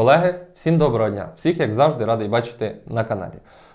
Колеги, всім доброго дня! Всіх, як завжди, радий бачити на каналі.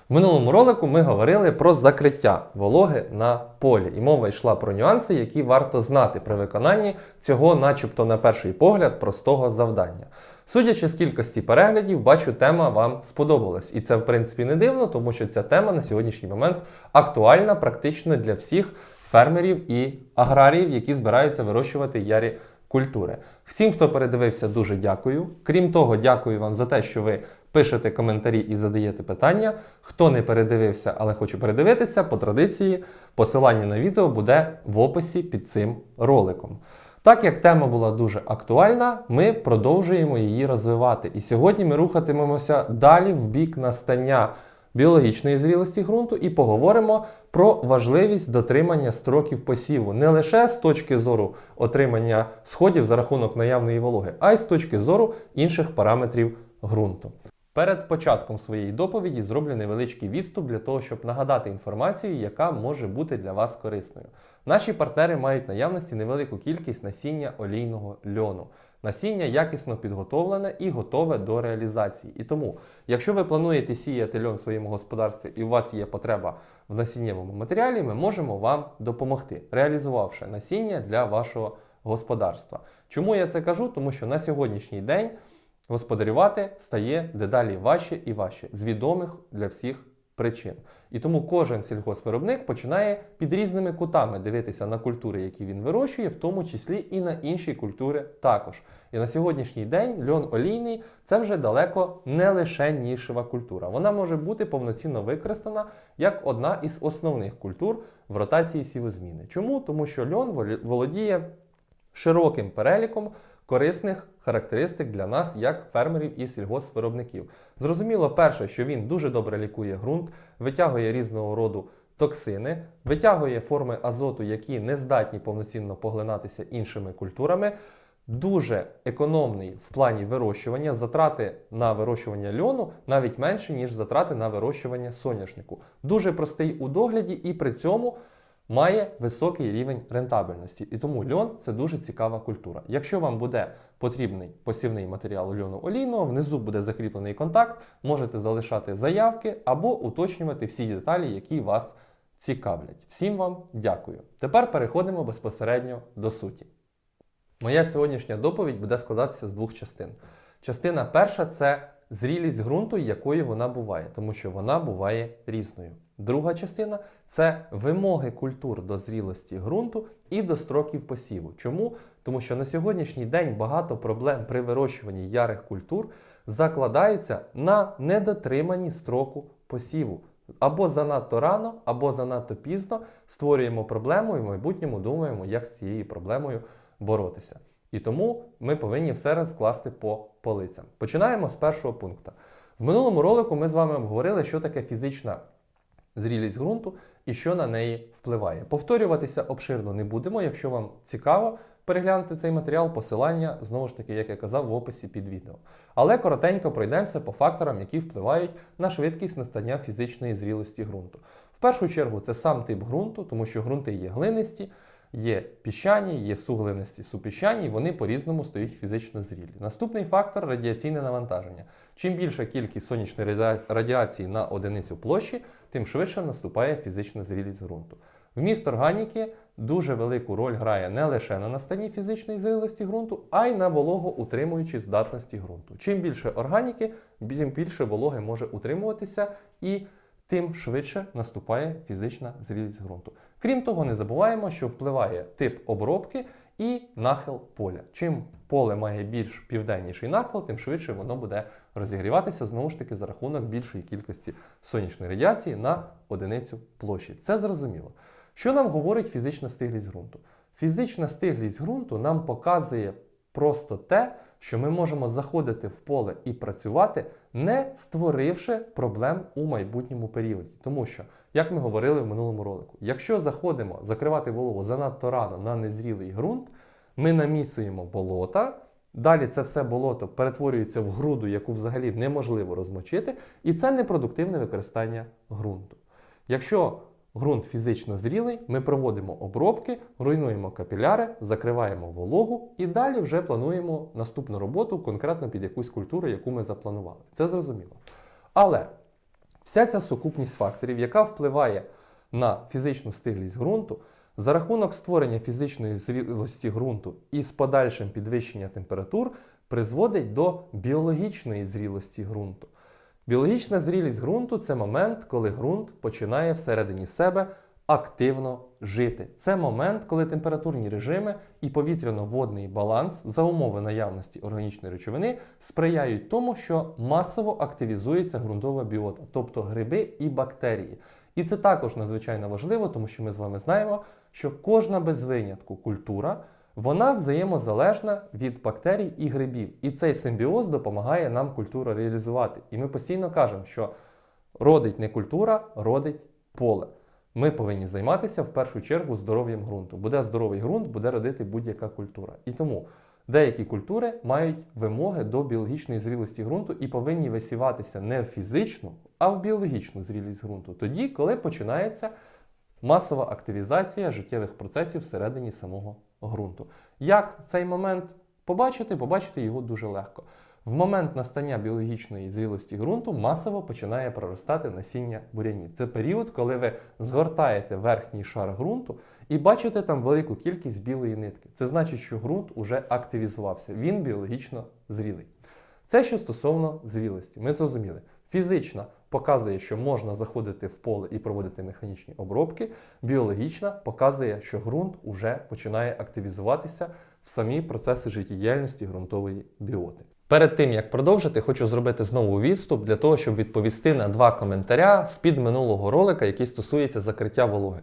В минулому ролику ми говорили про закриття вологи на полі, і мова йшла про нюанси, які варто знати при виконанні цього, начебто, на перший погляд, простого завдання. Судячи з кількості переглядів, бачу, тема вам сподобалась. І це, в принципі, не дивно, тому що ця тема на сьогоднішній момент актуальна практично для всіх фермерів і аграріїв, які збираються вирощувати ярі культури. Всім, хто передивився, дуже дякую. Крім того, дякую вам за те, що ви пишете коментарі і задаєте питання. Хто не передивився, але хоче передивитися, по традиції посилання на відео буде в описі під цим роликом. Так як тема була дуже актуальна, ми продовжуємо її розвивати. І сьогодні ми рухатимемося далі в бік настання біологічної зрілості ґрунту і поговоримо про важливість дотримання строків посіву не лише з точки зору отримання сходів за рахунок наявної вологи, а й з точки зору інших параметрів ґрунту. Перед початком своєї доповіді зроблю невеличкий відступ для того, щоб нагадати інформацію, яка може бути для вас корисною. Наші партнери мають наявності невелику кількість насіння олійного льону. Насіння якісно підготовлене і готове до реалізації. І тому, якщо ви плануєте сіяти льон в своєму господарстві і у вас є потреба в насіннєвому матеріалі, ми можемо вам допомогти, реалізувавши насіння для вашого господарства. Чому я це кажу? Тому що на сьогоднішній день господарювати стає дедалі важче і важче з відомих для всіх причин. І тому кожен сільгоспвиробник починає під різними кутами дивитися на культури, які він вирощує, в тому числі і на інші культури також. І на сьогоднішній день льон олійний це вже далеко не лише нішева культура. Вона може бути повноцінно використана як одна із основних культур в ротації сівозміни. Чому? Тому що льон володіє широким переліком корисних характеристик для нас, як фермерів і сільгоспвиробників. Зрозуміло, перше, що він дуже добре лікує ґрунт, витягує різного роду токсини, витягує форми азоту, які не здатні повноцінно поглинатися іншими культурами. Дуже економний в плані вирощування, затрати на вирощування льону навіть менше, ніж затрати на вирощування соняшнику. Дуже простий у догляді і при цьому має високий рівень рентабельності. І тому льон це дуже цікава культура. Якщо вам буде потрібний посівний матеріал льону олійного, внизу буде закріплений контакт, можете залишати заявки або уточнювати всі деталі, які вас цікавлять. Всім вам дякую. Тепер переходимо безпосередньо до суті. Моя сьогоднішня доповідь буде складатися з двох частин. Частина перша це зрілість ґрунту, якою вона буває, тому що вона буває різною. Друга частина це вимоги культур до зрілості ґрунту і до строків посіву. Чому? Тому що на сьогоднішній день багато проблем при вирощуванні ярих культур закладаються на недотриманні строку посіву. Або занадто рано, або занадто пізно створюємо проблему і в майбутньому думаємо, як з цією проблемою боротися. І тому ми повинні все розкласти по полицям. Починаємо з першого пункту. В минулому ролику ми з вами обговорили, що таке фізична зрілість ґрунту і що на неї впливає. Повторюватися обширно не будемо. Якщо вам цікаво переглянути цей матеріал, посилання знову ж таки, як я казав, в описі під відео. Але коротенько пройдемося по факторам, які впливають на швидкість настання фізичної зрілості ґрунту. В першу чергу це сам тип ґрунту, тому що ґрунти є глинисті. Є піщані, є суглинисті, супіщані, і вони по-різному стають фізично зрілі. Наступний фактор радіаційне навантаження. Чим більша кількість сонячної радіації на одиницю площі, тим швидше наступає фізична зрілість ґрунту. Вміст органіки дуже велику роль грає не лише на настанні фізичної зрілості ґрунту, а й на вологоутримуючій здатності ґрунту. Чим більше органіки, тим більше вологи може утримуватися і тим швидше наступає фізична зрілість ґрунту. Крім того, не забуваємо, що впливає тип обробки і нахил поля. Чим поле має більш південніший нахил, тим швидше воно буде розігріватися знову ж таки за рахунок більшої кількості сонячної радіації на одиницю площі. Це зрозуміло. Що нам говорить фізична стиглість ґрунту? Фізична стиглість ґрунту нам показує просто те, що ми можемо заходити в поле і працювати, не створивши проблем у майбутньому періоді. Тому що, як ми говорили в минулому ролику, якщо заходимо закривати голову занадто рано на незрілий ґрунт, ми намісуємо болота. Далі це все болото перетворюється в груду, яку взагалі неможливо розмочити, і це непродуктивне використання ґрунту. Якщо ґрунт фізично зрілий, ми проводимо обробки, руйнуємо капіляри, закриваємо вологу і далі вже плануємо наступну роботу конкретно під якусь культуру, яку ми запланували. Це зрозуміло. Але вся ця сукупність факторів, яка впливає на фізичну стиглість ґрунту, за рахунок створення фізичної зрілості ґрунту і з подальшим підвищення температур призводить до біологічної зрілості ґрунту. Біологічна зрілість ґрунту це момент, коли ґрунт починає всередині себе активно жити. Це момент, коли температурні режими і повітряно-водний баланс за умови наявності органічної речовини сприяють тому, що масово активізується ґрунтова біота, тобто гриби і бактерії. І це також надзвичайно важливо, тому що ми з вами знаємо, що кожна без винятку культура вона взаємозалежна від бактерій і грибів. І цей симбіоз допомагає нам культуру реалізувати. І ми постійно кажемо, що родить не культура, родить поле. Ми повинні займатися в першу чергу здоров'ям ґрунту. Буде здоровий ґрунт, буде родити будь-яка культура. І тому деякі культури мають вимоги до біологічної зрілості ґрунту і повинні висіватися не в фізичну, а в біологічну зрілість ґрунту. Тоді, коли починається масова активізація життєвих процесів всередині самого ґрунту. Як цей момент побачити? Побачити його дуже легко. В момент настання біологічної зрілості ґрунту масово починає проростати насіння бурянів. Це період, коли ви згортаєте верхній шар ґрунту і бачите там велику кількість білої нитки. Це значить, що ґрунт уже активізувався, він біологічно зрілий. Це що стосовно зрілості. Ми зрозуміли, фізична показує, що можна заходити в поле і проводити механічні обробки. Біологічна показує, що ґрунт уже починає активізуватися в самі процеси життєдіяльності ґрунтової біоти. Перед тим як продовжити, хочу зробити знову відступ для того, щоб відповісти на два коментаря з під минулого ролика, який стосується закриття вологи.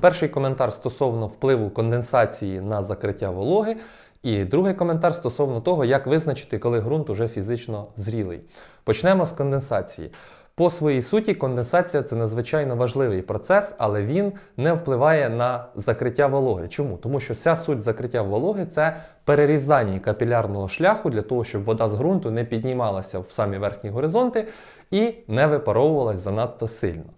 Перший коментар стосовно впливу конденсації на закриття вологи. І другий коментар стосовно того, як визначити, коли ґрунт уже фізично зрілий. Почнемо з конденсації. По своїй суті, конденсація це надзвичайно важливий процес, але він не впливає на закриття вологи. Чому? Тому що вся суть закриття вологи це перерізання капілярного шляху для того, щоб вода з ґрунту не піднімалася в самі верхні горизонти і не випаровувалась занадто сильно.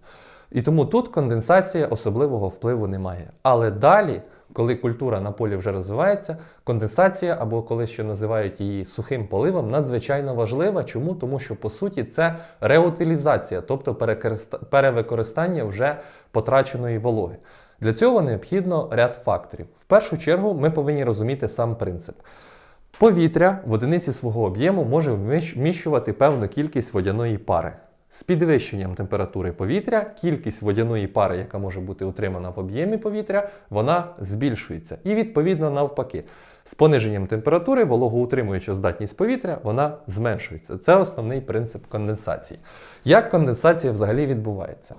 І тому тут конденсація особливого впливу немає. Але далі, коли культура на полі вже розвивається, конденсація, або коли ще називають її сухим поливом, надзвичайно важлива. Чому? Тому що по суті це реутилізація, тобто перевикористання вже потраченої вологи. Для цього необхідно ряд факторів. В першу чергу ми повинні розуміти сам принцип. Повітря в одиниці свого об'єму може вміщ- вміщувати певну кількість водяної пари. З підвищенням температури повітря кількість водяної пари, яка може бути утримана в об'ємі повітря, вона збільшується. І відповідно навпаки. З пониженням температури вологоутримуюча здатність повітря вона зменшується. Це основний принцип конденсації. Як конденсація взагалі відбувається?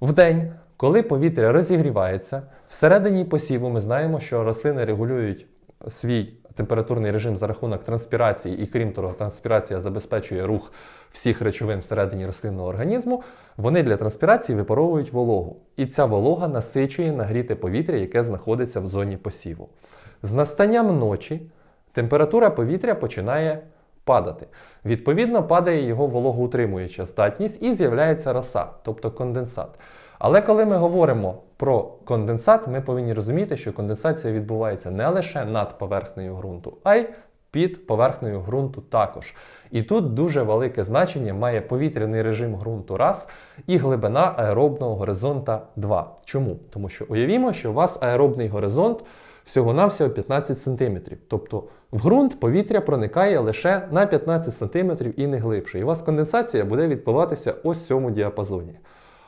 Вдень, коли повітря розігрівається, всередині посіву ми знаємо, що рослини регулюють свій температурний режим за рахунок транспірації, і крім того, транспірація забезпечує рух всіх речовин всередині рослинного організму, вони для транспірації випаровують вологу. І ця волога насичує нагріте повітря, яке знаходиться в зоні посіву. З настанням ночі температура повітря починає падати. Відповідно, падає його вологоутримуюча здатність і з'являється роса, тобто конденсат. Але коли ми говоримо про конденсат, ми повинні розуміти, що конденсація відбувається не лише над поверхнею ґрунту, а й під поверхнею ґрунту також. І тут дуже велике значення має повітряний режим ґрунту раз і глибина аеробного горизонта 2. Чому? Тому що уявімо, що у вас аеробний горизонт всього-навсього 15 см. Тобто в ґрунт повітря проникає лише на 15 см і не глибше. І у вас конденсація буде відбуватися ось в цьому діапазоні.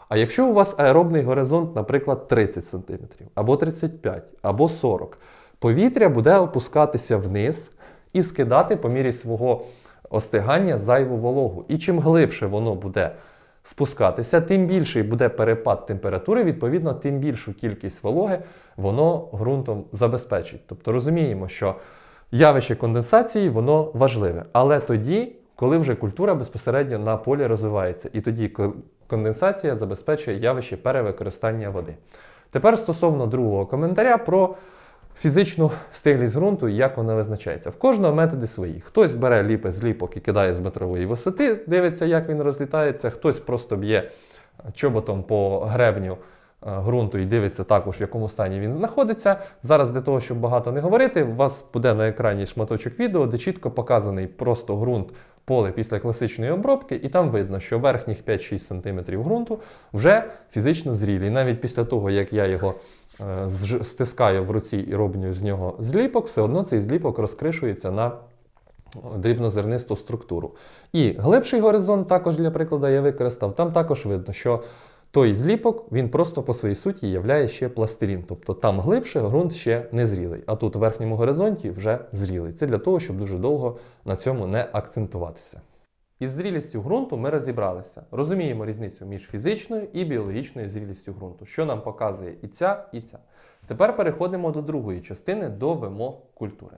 А якщо у вас аеробний горизонт, наприклад, 30 см, або 35, або 40, повітря буде опускатися вниз і скидати по мірі свого остигання зайву вологу. І чим глибше воно буде спускатися, тим більший буде перепад температури, відповідно, тим більшу кількість вологи воно ґрунтом забезпечить. Тобто розуміємо, що явище конденсації воно важливе. Але тоді, коли вже культура безпосередньо на полі розвивається, і тоді ко- конденсація забезпечує явище перевикористання води. Тепер стосовно другого коментаря про фізичну стиглість ґрунту і як вона визначається. В кожного методи свої. Хтось бере ліпе з ліпок і кидає з метрової висоти, дивиться, як він розлітається, хтось просто б'є чоботом по гребню ґрунту і дивиться також, в якому стані він знаходиться. Зараз для того, щоб багато не говорити, у вас буде на екрані шматочок відео, де чітко показаний просто ґрунт поле після класичної обробки, і там видно, що верхніх 5-6 см ґрунту вже фізично зрілі. І навіть після того, як я його е, стискаю в руці і роблю з нього зліпок, все одно цей зліпок розкришується на дрібнозернисту структуру. І глибший горизонт, також для прикладу, я використав, там також видно, що той зліпок він просто по своїй суті являє ще пластилін. Тобто там глибше ґрунт ще не зрілий, а тут у верхньому горизонті вже зрілий. Це для того, щоб дуже довго на цьому не акцентуватися. Із зрілістю ґрунту ми розібралися. Розуміємо різницю між фізичною і біологічною зрілістю ґрунту, що нам показує і ця, і ця. Тепер переходимо до другої частини до вимог культури.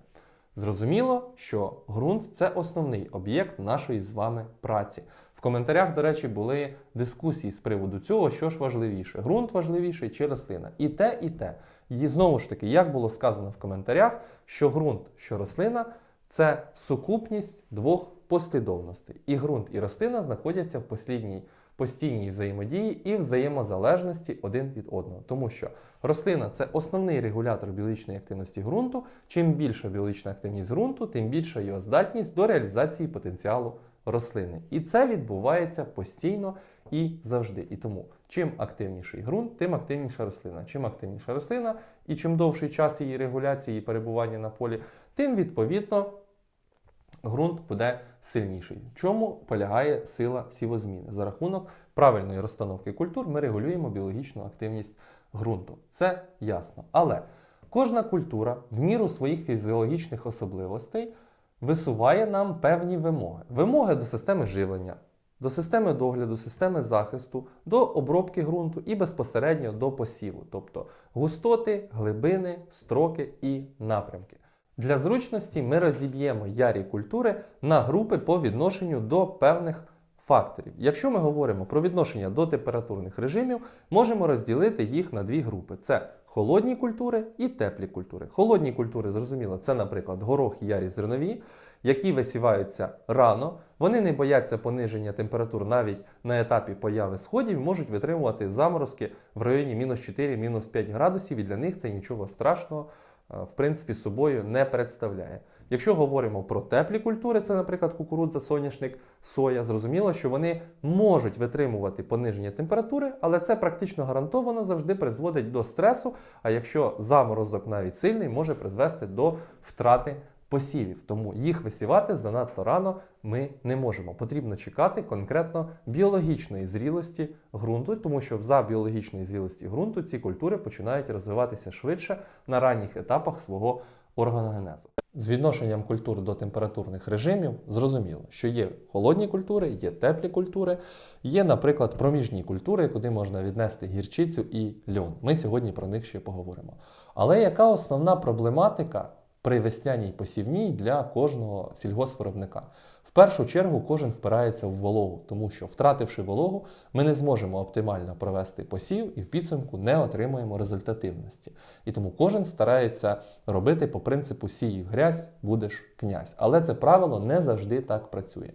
Зрозуміло, що ґрунт це основний об'єкт нашої з вами праці. В коментарях, до речі, були дискусії з приводу цього, що ж важливіше: ґрунт важливіший чи рослина. І те, і те. І знову ж таки, як було сказано в коментарях, що ґрунт, що рослина це сукупність двох послідовностей. І ґрунт, і рослина знаходяться в послідній постійній взаємодії і взаємозалежності один від одного. Тому що рослина це основний регулятор біологічної активності ґрунту. Чим більша біологічна активність ґрунту, тим більша його здатність до реалізації потенціалу рослини. І це відбувається постійно і завжди. І тому чим активніший ґрунт, тим активніша рослина. Чим активніша рослина і чим довший час її регуляції і перебування на полі, тим відповідно ґрунт буде сильніший. В чому полягає сила сівозміни? За рахунок правильної розстановки культур ми регулюємо біологічну активність ґрунту. Це ясно. Але кожна культура в міру своїх фізіологічних особливостей висуває нам певні вимоги. Вимоги до системи живлення, до системи догляду, системи захисту, до обробки ґрунту і безпосередньо до посіву, тобто густоти, глибини, строки і напрямки. Для зручності ми розіб'ємо ярі культури на групи по відношенню до певних факторів. Якщо ми говоримо про відношення до температурних режимів, можемо розділити їх на дві групи: це холодні культури і теплі культури. Холодні культури, зрозуміло, це, наприклад, горох ярі зернові, які висіваються рано. Вони не бояться пониження температур навіть на етапі появи сходів, можуть витримувати заморозки в районі мінус 4, мінус 5 градусів, і для них це нічого страшного е, в принципі собою не представляє. Якщо говоримо про теплі культури, це, наприклад, кукурудза, соняшник, соя, зрозуміло, що вони можуть витримувати пониження температури, але це практично гарантовано завжди призводить до стресу. А якщо заморозок навіть сильний, може призвести до втрати посівів. Тому їх висівати занадто рано ми не можемо. Потрібно чекати конкретно біологічної зрілості ґрунту, тому що за біологічної зрілості ґрунту ці культури починають розвиватися швидше на ранніх етапах свого органогенезу. З відношенням культур до температурних режимів зрозуміло, що є холодні культури, є теплі культури, є, наприклад, проміжні культури, куди можна віднести гірчицю і льон. Ми сьогодні про них ще поговоримо. Але яка основна проблематика при весняній посівній для кожного сільгоспвиробника? В першу чергу кожен впирається в вологу, тому що, втративши вологу, ми не зможемо оптимально провести посів і в підсумку не отримуємо результативності. І тому кожен старається робити по принципу сіїв грязь, будеш князь. Але це правило не завжди так працює.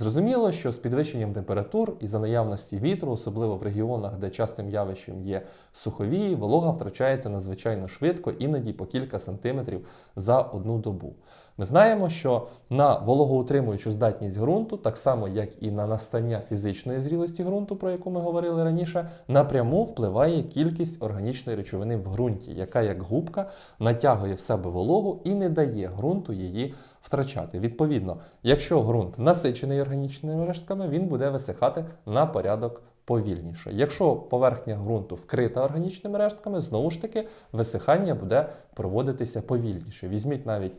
Зрозуміло, що з підвищенням температур і за наявності вітру, особливо в регіонах, де частим явищем є суховії, волога втрачається надзвичайно швидко, іноді по кілька сантиметрів за одну добу. Ми знаємо, що на вологоутримуючу здатність ґрунту, так само як і на настання фізичної зрілості ґрунту, про яку ми говорили раніше, напряму впливає кількість органічної речовини в ґрунті, яка як губка натягує в себе вологу і не дає ґрунту її втрачати. Відповідно, якщо ґрунт насичений органічними рештками, він буде висихати на порядок повільніше. Якщо поверхня ґрунту вкрита органічними рештками, знову ж таки висихання буде проводитися повільніше. Візьміть навіть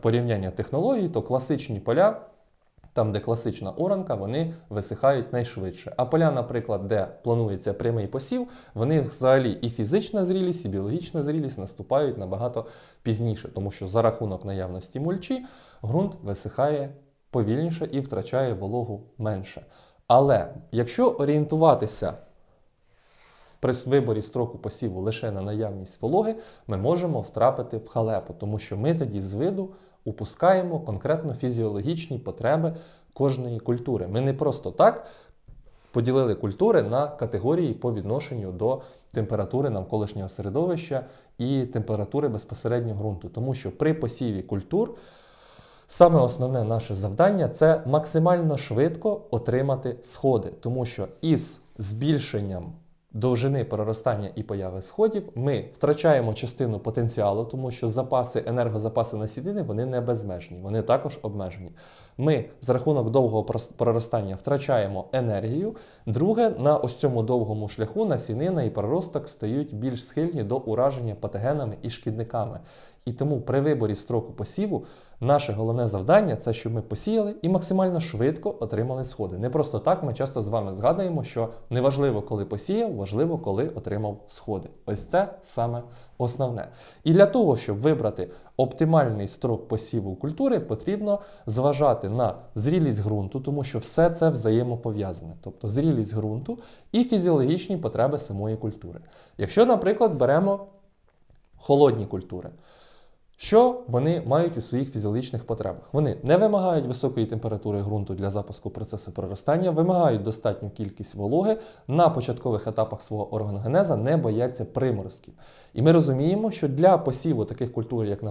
порівняння технологій, то класичні поля. Там, де класична оранка, вони висихають найшвидше. А поля, наприклад, де планується прямий посів, вони взагалі і фізична зрілість, і біологічна зрілість наступають набагато пізніше, тому що за рахунок наявності мульчі ґрунт висихає повільніше і втрачає вологу менше. Але якщо орієнтуватися при виборі строку посіву лише на наявність вологи, ми можемо втрапити в халепу, тому що ми тоді з виду упускаємо конкретно фізіологічні потреби кожної культури. Ми не просто так поділили культури на категорії по відношенню до температури навколишнього середовища і температури безпосередньо ґрунту. Тому що при посіві культур Саме основне наше завдання це максимально швидко отримати сходи, тому що із збільшенням довжини проростання і появи сходів ми втрачаємо частину потенціалу, тому що запаси, енергозапаси насідини вони не безмежні, вони також обмежені. Ми за рахунок довгого проростання втрачаємо енергію. Друге, на ось цьому довгому шляху насінина і проросток стають більш схильні до ураження патогенами і шкідниками. І тому при виборі строку посіву наше головне завдання це, щоб ми посіяли і максимально швидко отримали сходи. Не просто так ми часто з вами згадуємо, що неважливо, коли посіяв, важливо, коли отримав сходи. Ось це саме основне. І для того, щоб вибрати оптимальний строк посіву культури, потрібно зважати на зрілість ґрунту, тому що все це взаємопов'язане, тобто зрілість ґрунту і фізіологічні потреби самої культури. Якщо, наприклад, беремо холодні культури. Що вони мають у своїх фізіологічних потребах? Вони не вимагають високої температури ґрунту для запуску процесу проростання, вимагають достатню кількість вологи на початкових етапах свого органогенеза, не бояться приморозків. І ми розуміємо, що для посіву таких культур, як,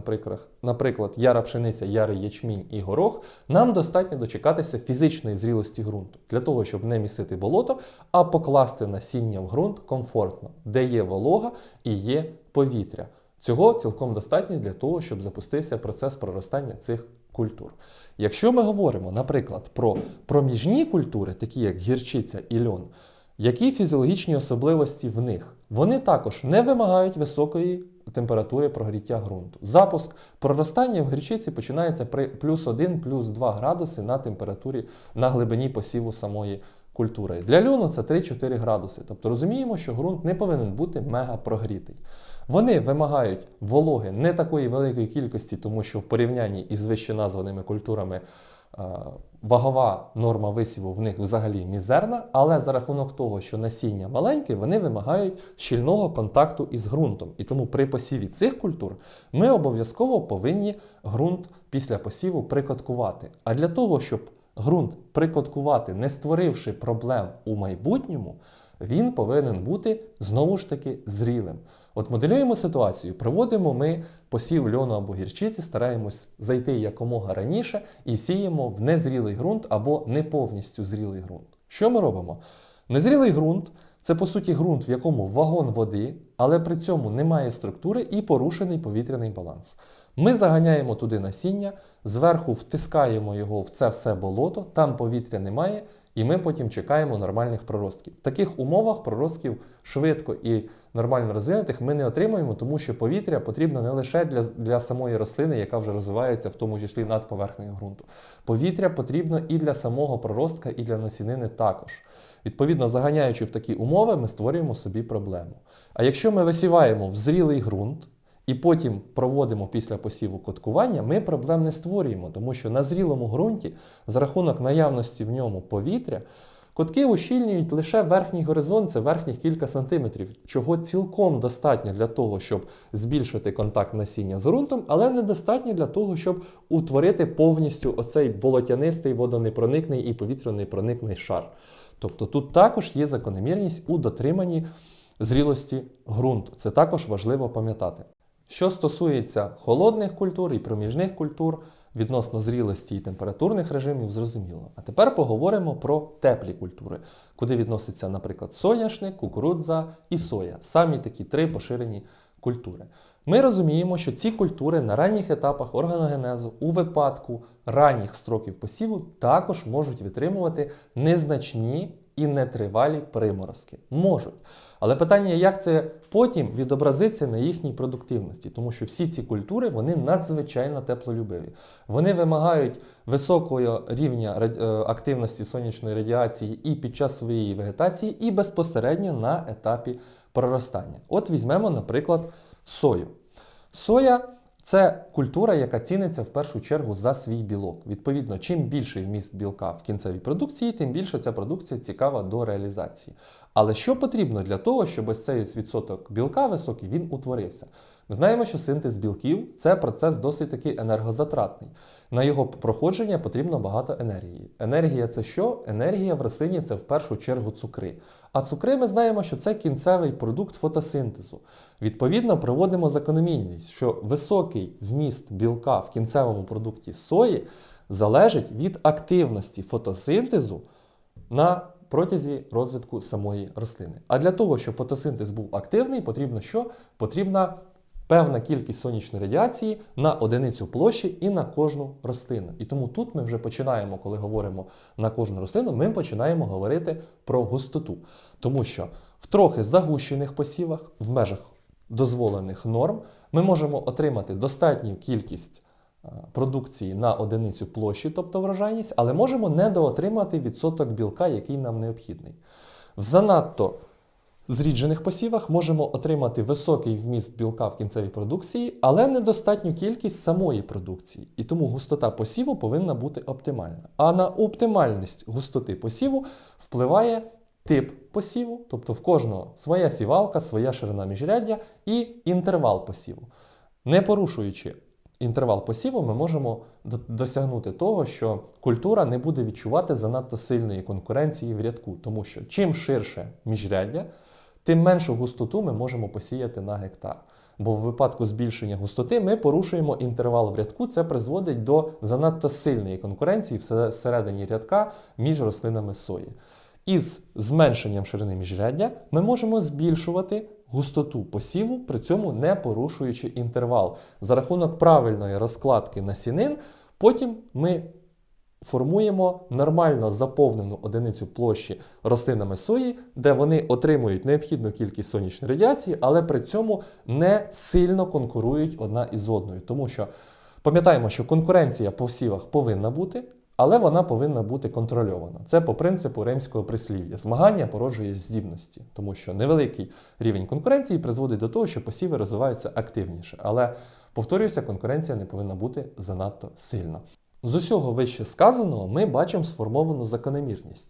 наприклад, яра пшениця, ярий ячмінь і горох, нам достатньо дочекатися фізичної зрілості ґрунту для того, щоб не місити болото, а покласти насіння в ґрунт комфортно, де є волога і є повітря. Цього цілком достатньо для того, щоб запустився процес проростання цих культур. Якщо ми говоримо, наприклад, про проміжні культури, такі як гірчиця і льон, які фізіологічні особливості в них? Вони також не вимагають високої температури прогріття ґрунту. Запуск проростання в гірчиці починається при плюс 1, плюс 2 градуси на температурі на глибині посіву самої культури. Для льону це 3-4 градуси. Тобто розуміємо, що ґрунт не повинен бути мега прогрітий. Вони вимагають вологи не такої великої кількості, тому що в порівнянні із вище названими культурами е, вагова норма висіву в них взагалі мізерна, але за рахунок того, що насіння маленьке, вони вимагають щільного контакту із ґрунтом. І тому при посіві цих культур ми обов'язково повинні ґрунт після посіву прикоткувати. А для того, щоб ґрунт прикоткувати, не створивши проблем у майбутньому, він повинен бути знову ж таки зрілим. От моделюємо ситуацію, проводимо ми посів льону або гірчиці, стараємось зайти якомога раніше і сіємо в незрілий ґрунт або не повністю зрілий ґрунт. Що ми робимо? Незрілий ґрунт це по суті ґрунт, в якому вагон води, але при цьому немає структури і порушений повітряний баланс. Ми заганяємо туди насіння, зверху втискаємо його в це все болото, там повітря немає, і ми потім чекаємо нормальних проростків. В таких умовах проростків швидко і нормально розвинутих ми не отримуємо, тому що повітря потрібно не лише для, для самої рослини, яка вже розвивається, в тому числі над поверхнею ґрунту. Повітря потрібно і для самого проростка, і для насінини також. Відповідно, заганяючи в такі умови, ми створюємо собі проблему. А якщо ми висіваємо в зрілий ґрунт, і потім проводимо після посіву коткування, ми проблем не створюємо, тому що на зрілому ґрунті, за рахунок наявності в ньому повітря, котки ущільнюють лише верхній горизонт, це верхніх кілька сантиметрів, чого цілком достатньо для того, щоб збільшити контакт насіння з ґрунтом, але недостатньо для того, щоб утворити повністю оцей болотянистий, водонепроникний і повітрянепроникний шар. Тобто тут також є закономірність у дотриманні зрілості ґрунту. Це також важливо пам'ятати. Що стосується холодних культур і проміжних культур відносно зрілості і температурних режимів, зрозуміло. А тепер поговоримо про теплі культури, куди відноситься, наприклад, соняшник, кукурудза і соя. Самі такі три поширені культури. Ми розуміємо, що ці культури на ранніх етапах органогенезу у випадку ранніх строків посіву також можуть витримувати незначні і нетривалі приморозки. Можуть. Але питання, як це потім відобразиться на їхній продуктивності, тому що всі ці культури вони надзвичайно теплолюбиві. Вони вимагають високого рівня е, активності сонячної радіації і під час своєї вегетації, і безпосередньо на етапі проростання. От візьмемо, наприклад, сою. Соя це культура, яка ціниться в першу чергу за свій білок. Відповідно, чим більший вміст білка в кінцевій продукції, тим більше ця продукція цікава до реалізації. Але що потрібно для того, щоб ось цей відсоток білка високий він утворився? Ми знаємо, що синтез білків це процес досить таки енергозатратний. На його проходження потрібно багато енергії. Енергія це що? Енергія в рослині це в першу чергу цукри. А цукри ми знаємо, що це кінцевий продукт фотосинтезу. Відповідно, проводимо закономірність, що високий вміст білка в кінцевому продукті сої залежить від активності фотосинтезу на протязі розвитку самої рослини. А для того, щоб фотосинтез був активний, потрібно що? Потрібна певна кількість сонячної радіації на одиницю площі і на кожну рослину. І тому тут ми вже починаємо, коли говоримо на кожну рослину, ми починаємо говорити про густоту. Тому що в трохи загущених посівах, в межах дозволених норм, ми можемо отримати достатню кількість е, продукції на одиницю площі, тобто врожайність, але можемо недоотримати відсоток білка, який нам необхідний. В занадто зріджених посівах можемо отримати високий вміст білка в кінцевій продукції, але недостатню кількість самої продукції. І тому густота посіву повинна бути оптимальна. А на оптимальність густоти посіву впливає тип посіву, тобто в кожного своя сівалка, своя ширина міжряддя і інтервал посіву. Не порушуючи інтервал посіву, ми можемо досягнути того, що культура не буде відчувати занадто сильної конкуренції в рядку, тому що чим ширше міжряддя, тим меншу густоту ми можемо посіяти на гектар. Бо в випадку збільшення густоти ми порушуємо інтервал в рядку, це призводить до занадто сильної конкуренції всередині рядка між рослинами сої. Із зменшенням ширини міжряддя ми можемо збільшувати густоту посіву, при цьому не порушуючи інтервал. За рахунок правильної розкладки насінин, потім ми формуємо нормально заповнену одиницю площі рослинами сої, де вони отримують необхідну кількість сонячної радіації, але при цьому не сильно конкурують одна із одною. Тому що пам'ятаємо, що конкуренція по всівах повинна бути. Але вона повинна бути контрольована. Це по принципу римського прислів'я. Змагання породжує здібності, тому що невеликий рівень конкуренції призводить до того, що посіви розвиваються активніше. Але повторююся, конкуренція не повинна бути занадто сильна. З усього вище сказаного ми бачимо сформовану закономірність.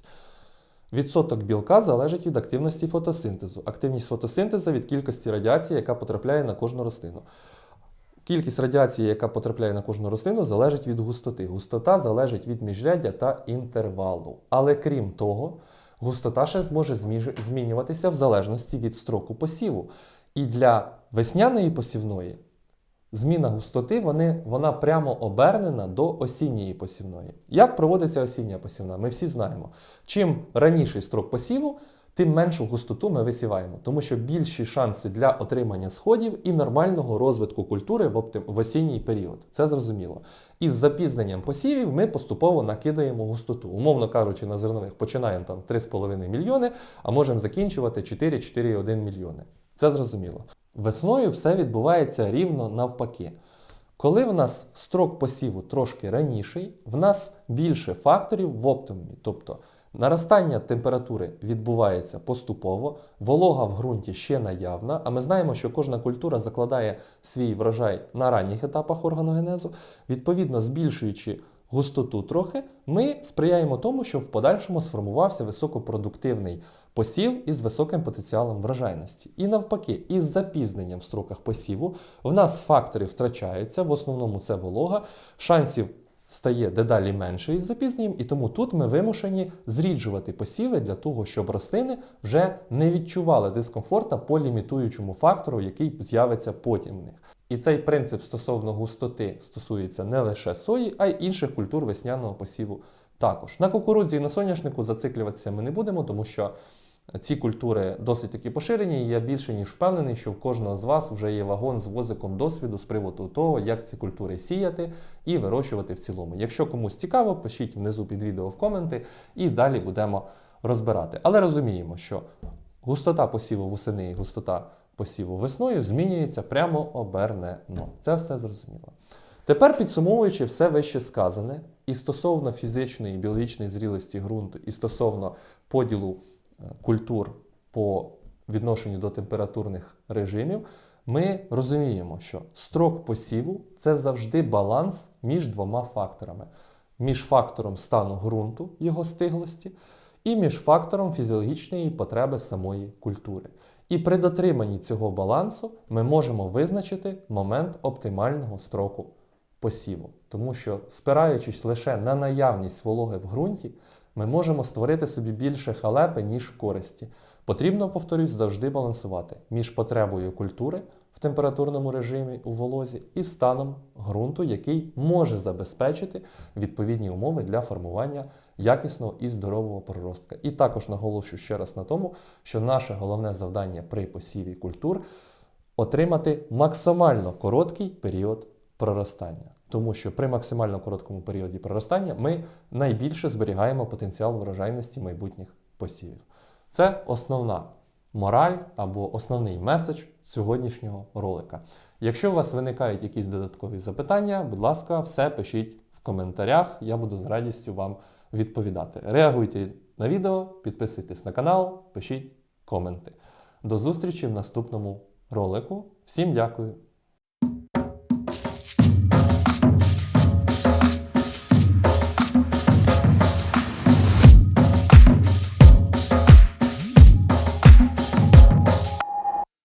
Відсоток білка залежить від активності фотосинтезу. Активність фотосинтезу від кількості радіації, яка потрапляє на кожну рослину. Кількість радіації, яка потрапляє на кожну рослину, залежить від густоти. Густота залежить від міжряддя та інтервалу. Але крім того, густота ще зможе змінюватися в залежності від строку посіву. І для весняної посівної зміна густоти вони, вона прямо обернена до осінньої посівної. Як проводиться осіння посівна? Ми всі знаємо. Чим раніший строк посіву, тим меншу густоту ми висіваємо, тому що більші шанси для отримання сходів і нормального розвитку культури в, осінній період. Це зрозуміло. Із запізненням посівів ми поступово накидаємо густоту. Умовно кажучи, на зернових починаємо там 3,5 мільйони, а можемо закінчувати 4-4,1 мільйони. Це зрозуміло. Весною все відбувається рівно навпаки. Коли в нас строк посіву трошки раніший, в нас більше факторів в оптимумі, тобто наростання температури відбувається поступово, волога в ґрунті ще наявна, а ми знаємо, що кожна культура закладає свій врожай на ранніх етапах органогенезу. Відповідно, збільшуючи густоту трохи, ми сприяємо тому, що в подальшому сформувався високопродуктивний посів із високим потенціалом врожайності. І навпаки, із запізненням в строках посіву в нас фактори втрачаються, в основному це волога, шансів стає дедалі менше із запізненням, і тому тут ми вимушені зріджувати посіви для того, щоб рослини вже не відчували дискомфорта по лімітуючому фактору, який з'явиться потім в них. І цей принцип стосовно густоти стосується не лише сої, а й інших культур весняного посіву також. На кукурудзі і на соняшнику зациклюватися ми не будемо, тому що ці культури досить таки поширені, і я більше ніж впевнений, що в кожного з вас вже є вагон з возиком досвіду з приводу того, як ці культури сіяти і вирощувати в цілому. Якщо комусь цікаво, пишіть внизу під відео в коменти і далі будемо розбирати. Але розуміємо, що густота посіву восени і густота посіву весною змінюється прямо обернено. Це все зрозуміло. Тепер підсумовуючи все вище сказане, і стосовно фізичної і біологічної зрілості ґрунту, і стосовно поділу культур по відношенню до температурних режимів, ми розуміємо, що строк посіву це завжди баланс між двома факторами: між фактором стану ґрунту, його стиглості, і між фактором фізіологічної потреби самої культури. І при дотриманні цього балансу ми можемо визначити момент оптимального строку посіву. Тому що, спираючись лише на наявність вологи в ґрунті, ми можемо створити собі більше халепи, ніж користі. Потрібно, повторюсь, завжди балансувати між потребою культури в температурному режимі у волозі і станом ґрунту, який може забезпечити відповідні умови для формування якісного і здорового проростка. І також наголошую ще раз на тому, що наше головне завдання при посіві культур отримати максимально короткий період проростання. Тому що при максимально короткому періоді проростання ми найбільше зберігаємо потенціал врожайності майбутніх посівів. Це основна мораль або основний меседж сьогоднішнього ролика. Якщо у вас виникають якісь додаткові запитання, будь ласка, все пишіть в коментарях, я буду з радістю вам відповідати. Реагуйте на відео, підписуйтесь на канал, пишіть коменти. До зустрічі в наступному ролику. Всім дякую!